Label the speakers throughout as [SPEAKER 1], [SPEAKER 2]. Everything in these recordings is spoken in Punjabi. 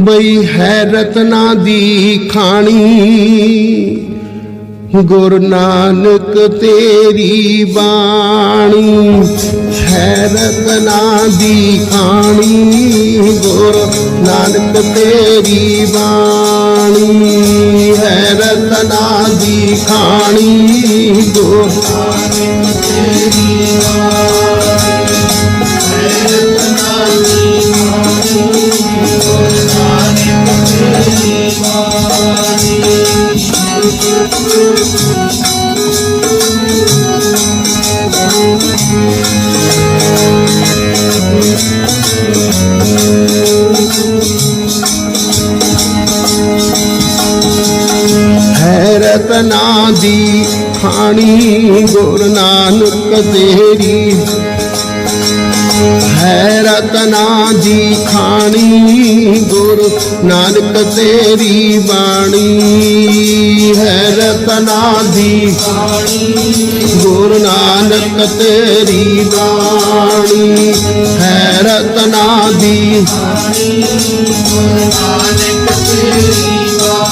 [SPEAKER 1] ਬਈ ਹੈ ਰਤਨਾ ਦੀ ਖਾਣੀ, ਗੁਰ ਨਾਨਕ ਤੇਰੀ ਬਾਣੀ। ਹੈ ਰਤਨਾ ਦੀ ਖਾਣੀ, ਗੁਰ ਨਾਨਕ ਤੇਰੀ ਬਾਣੀ। ਹੈ ਰਤਨਾ ਦੀ ਖਾਣੀ, ਗੁਰ ਨਾਨਕ ਤੇਰੀ ਹੈ ਰਤਨਾ ਦੀ ਖਾਣੀ ਗੁਰ ਨਾਨਕ ਤੇਰੀ ਹੈ ਰਤਨਾ ਦੀ ਖਾਣੀ ਗੁਰ ਨਾਨਕ ਤੇਰੀ ਬਾਣੀ ਹੈ ਰਤਨਾ ਦੀ ਗੁਰ ਨਾਨਕ ਤੇਰੀ ਬਾਣੀ ਹੈ ਰਤਨਾ ਦੀ ਊੜਾ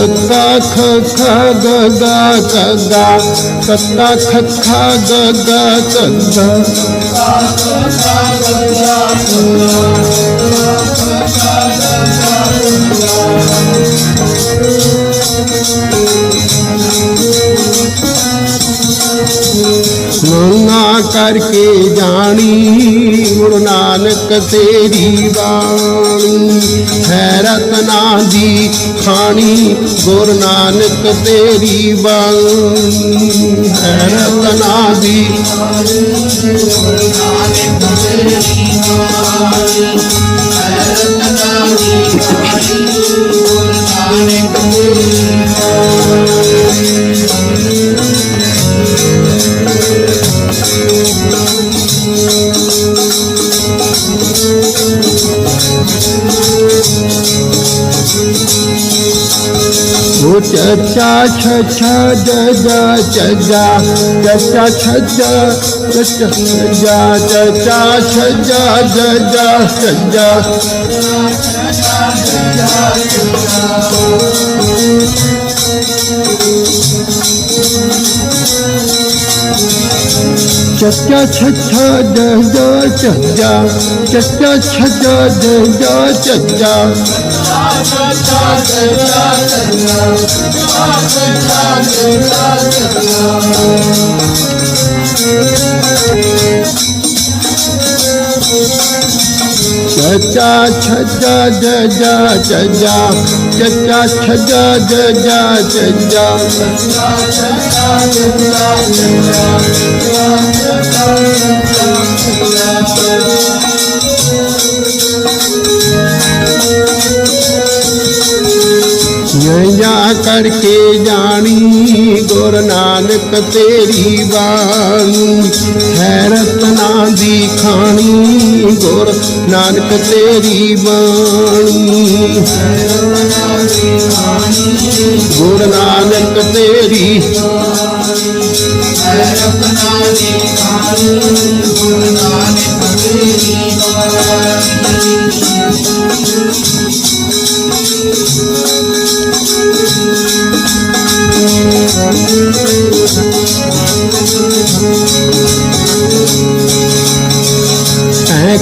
[SPEAKER 1] ಕತ್ತಾ ಖ ಗದ ಕದ ಕತ್ತಾ ಖ ಗದ ಕದ ಕತ್ತಾ ਕਰਕੇ ਜਾਣੀ, ਗੁਰੂ ਨਾਨਕ ਤੇਰੀ ਬਾਣੀ। ਹੈਰਤ ਨਾ ਦੀ ਖਾਣੀ, ਗੁਰੂ ਨਾਨਕ ਤੇਰੀ ਬਾਣੀ। ਹੈਰਤ ਨਾ ਦੀ cha cha cha da da cha da cha cha cha da cha cha da cha cha cha da cha, da cha da Thank you chacha chacha Chakya chakya chacha chakya Chakya chakya dada chacha Thank you. चचा छजा जजा चजा चचा छजा जजा चजा Yeah, yeah. ਕਰਕੇ ਜਾਣੀ, ਗੁਰ ਨਾਨਕ ਤੇਰੀ ਬਾਣੀ। ਹੈ ਰਤਨਾ ਦੀ ਖਾਣੀ, ਗੁਰ ਨਾਨਕ ਤੇਰੀ ਬਾਣੀ। ਗੁਰ ਨਾਨਕ ਤੇਰੀ ਐ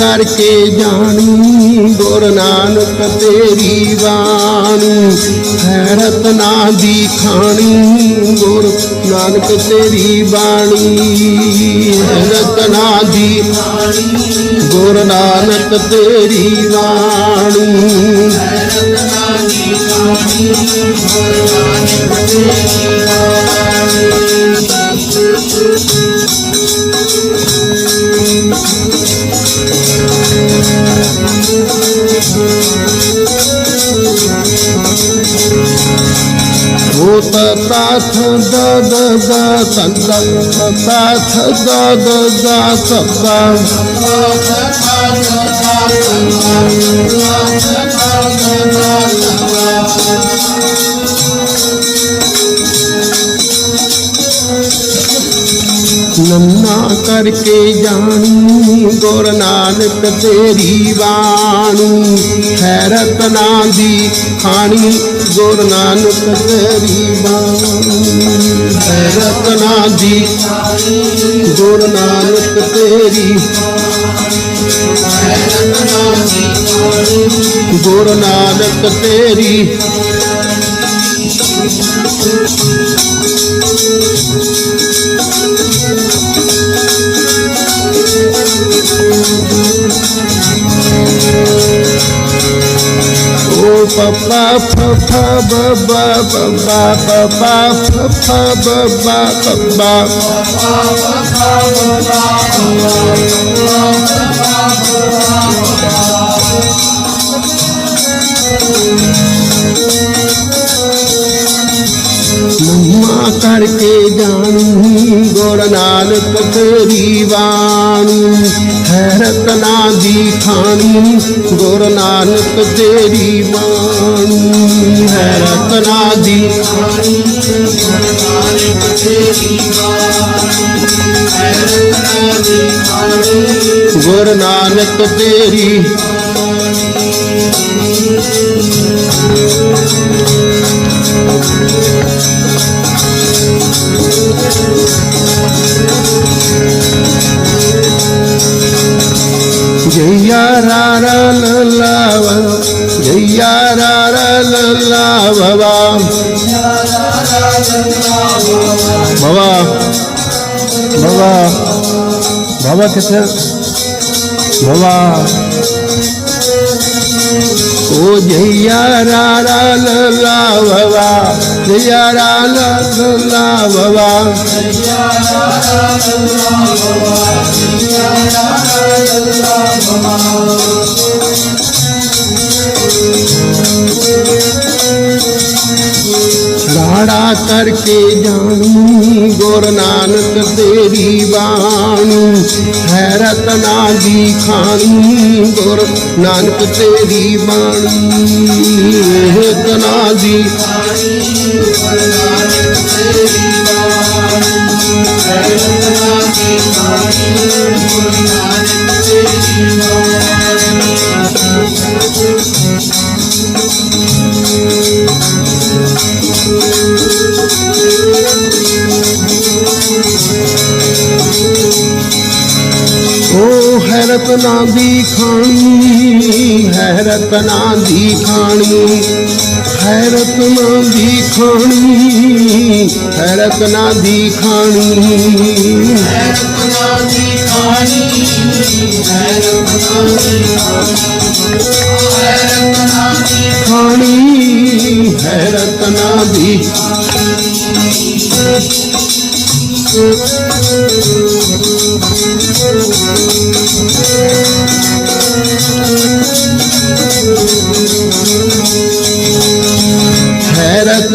[SPEAKER 1] ਕਰਕੇ ਜਾਣੀ, ਗੁਰ ਨਾਨਕ ਤੇਰੀ ਬਾਣੀ। ਹੈਰਤ ਨਾ ਦੀ ਖਾਣੀ, ਗੁਰ ਨਾਨਕ ਤੇਰੀ ਬਾਣੀ। ਹੈਰਤ ਨਾ ਦੀ ਗੁਰ ਨਾਨਕ ਤੇਰੀ ਬਾਣੀ। ਉਹ ਤਤਾਥ ਦ ਦ ਦ ਸੰਦਾ ਤਤਾਥ ਦ ਦ ਦ ਗੁਰ ਤੇਰੀ ਬਾਣੀ। ਖੈਰਤ ਨਾ ਦੀ ਖਾਣੀ ਗੁਰ ਨਾਨਕ ਤੇਰੀ ਬਾਣੀ। ਹੈਰਤ ਨਾ ਦੀ ਗੁਰ ਨਾਨਕ ਤੇਰੀ ਗੁਰ ਨਾਨਕ ਤੇਰੀ। ba pa pa ba ba ba ba ba ba pa pa ba ba ba ba करके जानी गोरनाल पकड़ीवा ਹੈਰਤ ਨਾ ਦੀ ਖਾਣੀ ਗੁਰ ਨਾਨਕ ਤੇਰੀ ਬਾਣੀ ਹੈਰਤ ਨਾ ਦੀ ਗੁਰ ਨਾਨਕ ਤੇਰੀ Gracias, Señor. Mamá. Oye, ya la la la la la la la la la la la la la la la la la ਰਾੜਾ ਕਰਕੇ ਜਾਣੂ, ਗੁਰ ਨਾਨਕ ਤੇਰੀ ਬਾਣੀ। ਹੈਰਤ ਨਾ ਦੀ ਖਾਣੀ, ਗੁਰ ਨਾਨਕ ਤੇਰੀ ਬਾਣੀ। ਹੈਰਤ ਨਾ ਦੀ ਓ ਹੈਰਤ ਨਾ ਦੀ ਖਾਣੀ ਹੈਰਤ ਨਾ ਦੀ ਖਾਣੀ ਹੈਰਤ ਨਾ ਦੀ ਖਾਣੀ। ਹੈਰਤ ਨਾ ਦੀ ਖਾਣੀ ਖਾਣੀ ਹੈਰਤ ਨਾ ਦੀ ਹੈਰਤ ਨਾ ਦੀ ਖਾਣੀ।